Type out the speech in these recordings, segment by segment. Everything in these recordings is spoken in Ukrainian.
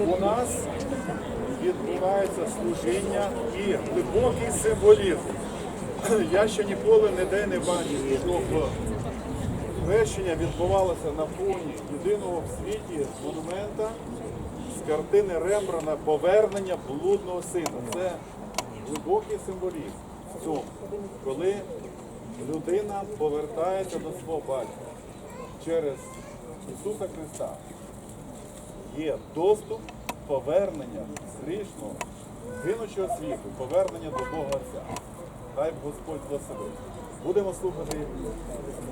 у нас відбувається служіння і глибокий символізм. Я ще ніколи ніде не бачив, щоб хрещення відбувалося на фоні єдиного в світі монумента з картини Рембрана Повернення блудного сина. Це глибокий символізм в цьому, коли людина повертається до свого батька через Ісуса Христа. Є доступ повернення грішного, гинучого світу, повернення до Бога Отця. Хай Господь благословить. Будемо слухати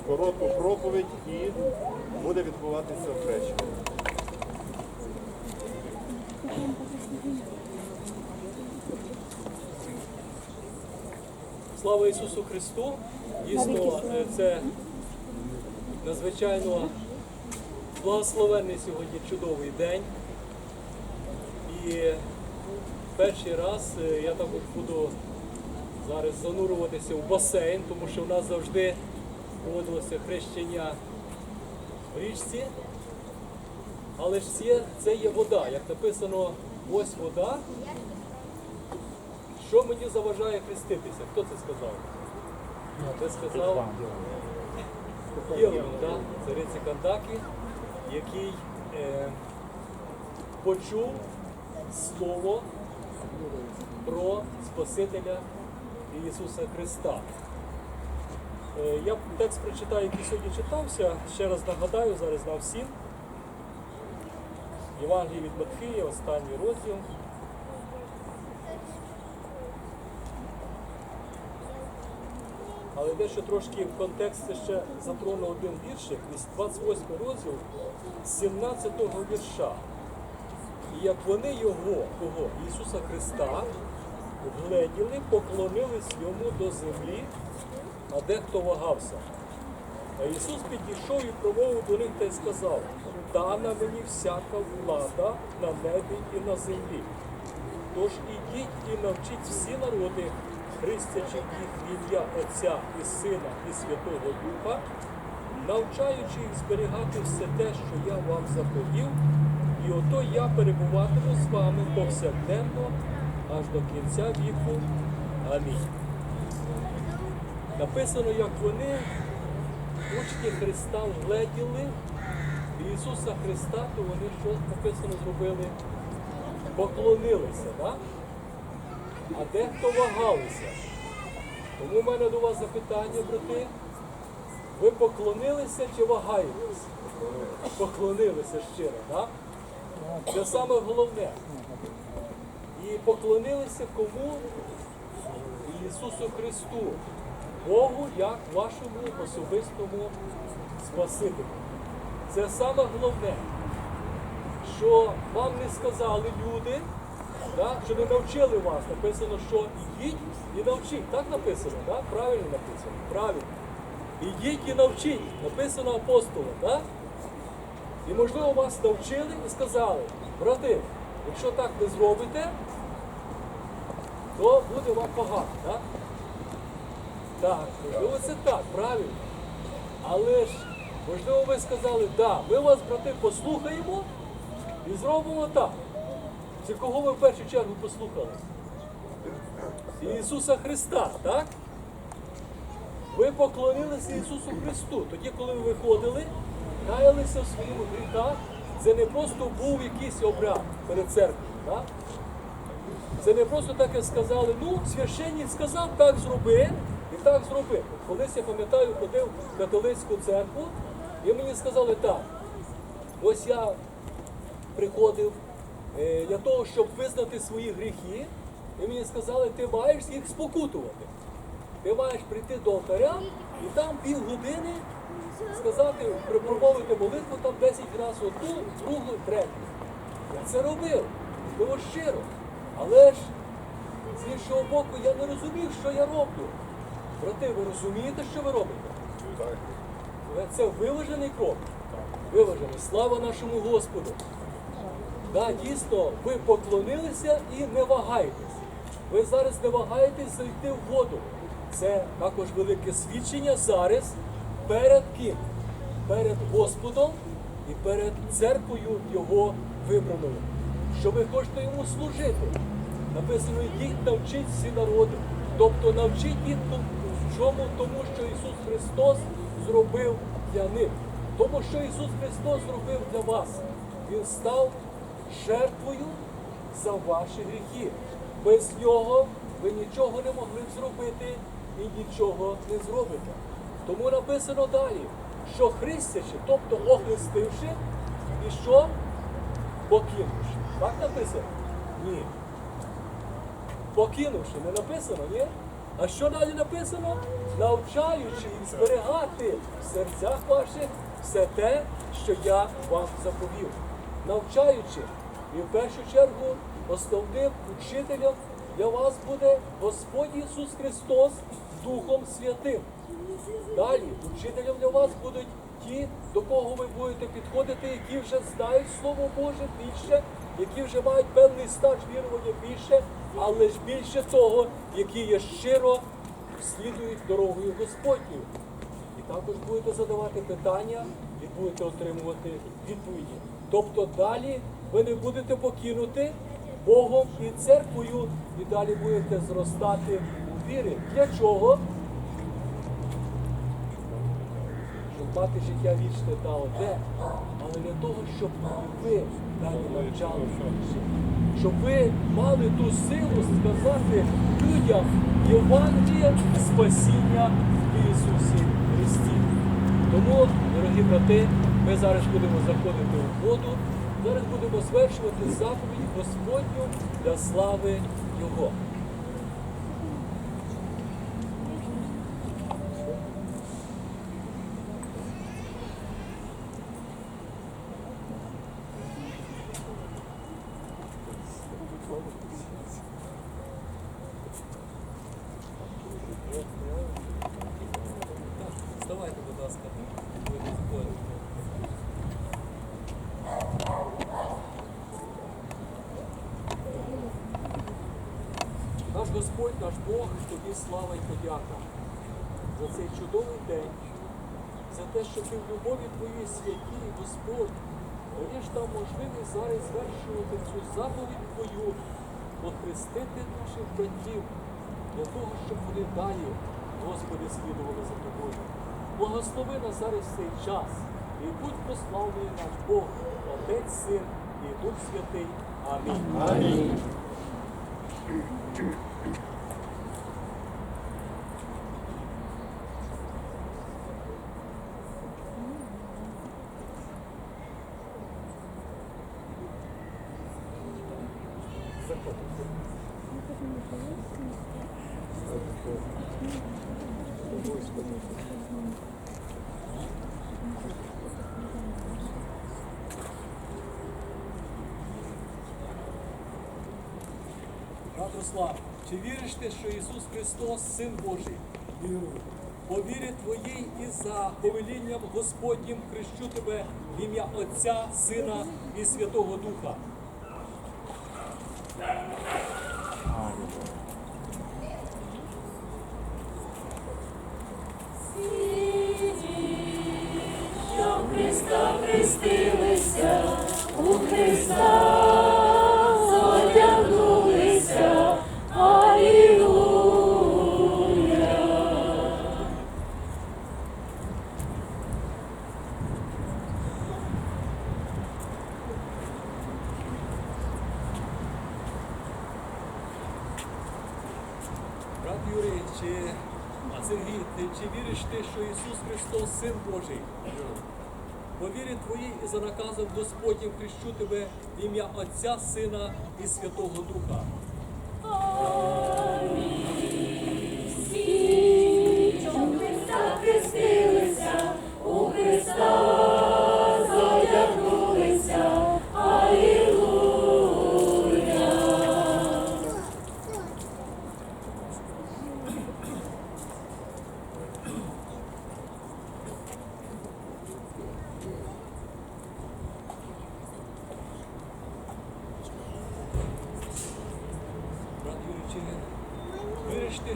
коротку проповідь і буде відбуватися хрещення. Слава Ісусу Христу! Дійсно, е, це надзвичайно благословенний сьогодні чудовий день. І перший раз е, я так от буду зараз занурюватися в басейн, тому що в нас завжди проводилося хрещення в річці. Але ж це, це є вода. Як написано, ось вода. Що мені заважає хреститися? Хто це сказав? Це сказав да? цариці Кандаки, який е, почув слово про Спасителя Ісуса Христа. Е, я текст прочитаю, який сьогодні читався, ще раз нагадаю зараз на всім. Євангелії від Матфія, останній розділ. Але дещо трошки в контексті ще затрону один віршик із 28 розділ з 17 вірша. І як вони його, кого, Ісуса Христа, вгледіли, поклонились йому до землі, а дехто вагався. А Ісус підійшов і промовив до них та й сказав, дана мені всяка влада на небі і на землі. Тож ідіть і навчіть всі народи, хрестячи їх в ім'я Отця і Сина і Святого Духа, навчаючи їх зберігати все те, що я вам заповів, і ото я перебуватиму з вами повсякденно аж до кінця віку. Амінь. Написано, як вони учні Христа вгледіли Ісуса Христа, то вони що написано зробили? Поклонилися, так? А дехто вагалися. Тому в мене до вас запитання, брати. Ви поклонилися чи вагаєтесь? Поклонилися щиро, так? Це саме головне. І поклонилися кому? Ісусу Христу, Богу як вашому особистому Спасителю. Це саме головне, що вам не сказали люди, да, що не навчили вас. Написано, що ідіть і навчіть. Так написано, да? правильно написано? Правильно. Ідіть і навчіть. Написано апостолом. Да? І можливо вас навчили і сказали, брати, якщо так не зробите, то буде вам погано. Так, так можливо, це так, правильно. Але ж, можливо, ви сказали, да, ми вас, брати, послухаємо і зробимо так. Це кого ви в першу чергу послухали? Ісуса Христа, так? Ви поклонилися Ісусу Христу. Тоді, коли ви виходили, каялися в своїх гріхах, це не просто був якийсь обряд перед церквою. Так? Це не просто так як сказали, ну, священник сказав, так зроби, і так зроби. Колись я пам'ятаю, ходив в католицьку церкву, і мені сказали так. Ось я приходив для того, щоб визнати свої гріхи, і мені сказали, ти маєш їх спокутувати. Ти маєш прийти до алтаря і там півгодини сказати, промовити молитву там 10 разів одну, другу, третю. Я це робив, можливо, щиро. Але ж з іншого боку я не розумів, що я роблю. Брати, ви розумієте, що ви робите? Це виважений крок. Виважений. Слава нашому Господу. Да, дійсно, ви поклонилися і не вагайтесь. Ви зараз не вагаєтесь зайти в воду. Це також велике свідчення зараз перед ким? Перед Господом і перед церквою Його вибраною. що ви хочете йому служити. Написано, йдіть навчіть всі народи. Тобто навчіть їх в чому, тому що Ісус Христос зробив для них. Тому що Ісус Христос зробив для вас. Він став жертвою за ваші гріхи. Без нього ви нічого не могли б зробити і нічого не зробите. Тому написано далі, що хрестячи, тобто охрестивши, і що? Покинувши. Так написано? Ні. Покинувши, не написано, ні? А що далі написано? Навчаючи і зберігати в серцях ваших все те, що я вам заповів. Навчаючи. І в першу чергу основним учителем для вас буде Господь Ісус Христос Духом Святим. Далі учителем для вас будуть ті, до кого ви будете підходити, які вже знають Слово Боже більше, які вже мають певний стаж вірування більше, але ж більше того, які є щиро слідують дорогою Господньою. І також будете задавати питання і будете отримувати відповіді. Тобто далі ви не будете покинути Богом і церквою, і далі будете зростати у вірі. Для чого? щоб мати життя вічне та одне, але для того, щоб ви далі навчали. Щоб ви мали ту силу сказати людям Євангелія спасіння в Ісусі Христі. Тому, дорогі брати, ми зараз будемо заходити у воду, зараз будемо звершувати заповідь Господню для слави Його. Вставайте, будь ласка, будете заходити. Наш Господь, наш Бог, тобі слава і подяка за цей чудовий день, за те, що ти в любові твоїй святій, Господь, даєш нам можливість зараз звершувати цю заповідь Твою, охрестити наших братів для того, щоб вони далі, Господи, слідували за тобою. Благослови нас зараз цей час і будь прославлений наш Бог, Отець, Син і Дух Святий. Амінь. Амінь. Руслан, чи віриш ти, що Ісус Христос, Син Божий? Вірую. По вірі твоїй і за повелінням Господнім хрещу тебе в ім'я Отця, Сина і Святого Духа. Христа хрестилися, у Христа ти, що Ісус Христос Син Божий? По вірі твоїй і за наказом Господнім хрещу тебе в ім'я Отця, Сина і Святого Духа.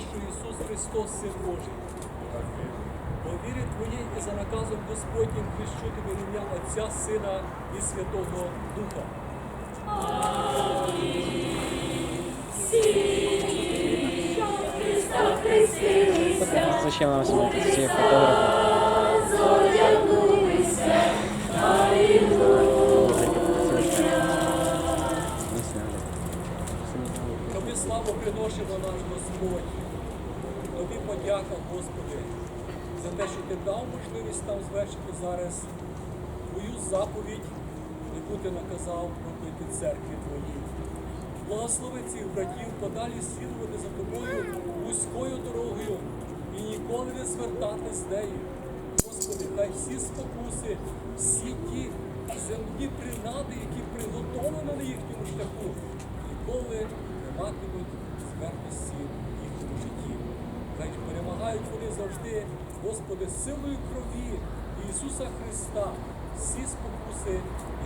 Що Ісус Христос Син Божий? По вірі твоїй і за наказом Господнім хрещу тебе ім'я Отця, Сина і Святого Духа. Зачем нам Не сняли. Тобі славу приносимо наш Господь. Тобі подяка, Господи, за те, що ти дав можливість нам звершити зараз твою заповідь, яку ти наказав робити церкві твоїй. Благослови цих братів подалі слідувати за тобою вузькою дорогою і ніколи не звертати з нею. Господи, хай всі спокуси, всі ті земні принади, які приготовлені на їхньому шляху, ніколи не матимуть смертності в їхньому житті. Хай ж перемагають вони завжди, Господи, силою крові Ісуса Христа, всі спокуси,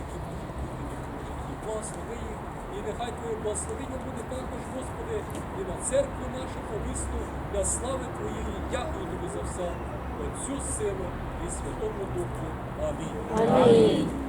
які можуть бути в. Благослови їх, і нехай Твоє благословення буде також, Господи, і на церкву нашу повисну для слави Твоєї. Дякую Тобі за все, Отцю, Сину і Святому Духу. Амінь. Амінь.